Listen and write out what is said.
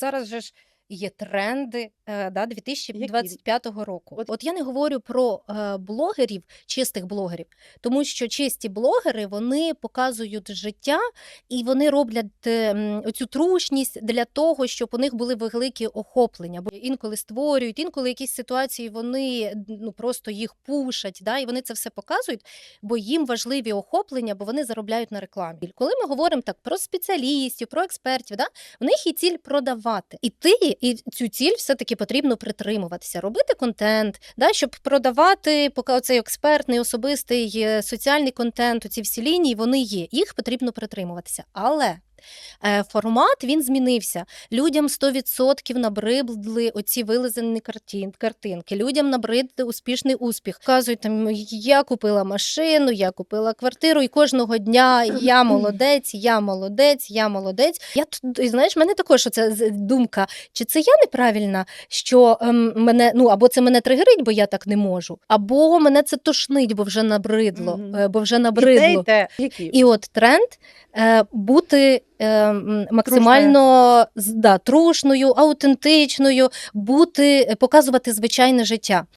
zaraz żeś є тренди е, да, 2025 року. От, от я не говорю про е, блогерів, чистих блогерів, тому що чисті блогери вони показують життя і вони роблять е, м, оцю трушність для того, щоб у них були великі охоплення. Бо інколи створюють, інколи якісь ситуації вони ну просто їх пушать, да, і вони це все показують, бо їм важливі охоплення, бо вони заробляють на рекламі. Коли ми говоримо так про спеціалістів, про експертів, да, в них є ціль продавати. І ти і цю ціль все-таки потрібно притримуватися, робити контент, да, щоб продавати, поки оцей експертний, особистий, е, соціальний контент, оці всі лінії, вони є. Їх потрібно притримуватися. Але формат він змінився. Людям 100% набридли оці вилизані картинки. Людям набрид успішний успіх. Кажуть, там я купила машину, я купила квартиру, і кожного дня я молодець, я молодець, я молодець. Я тут знаєш, в мене також оця думка, чи це я неправильна, що ем, мене ну або це мене тригерить, бо я так не можу, або мене це тошнить, бо вже набридло, е, бо вже І те, набридло. і те. І от тренд е, бути е, максимально Трушною. да, трушною, аутентичною, бути, показувати звичайне життя.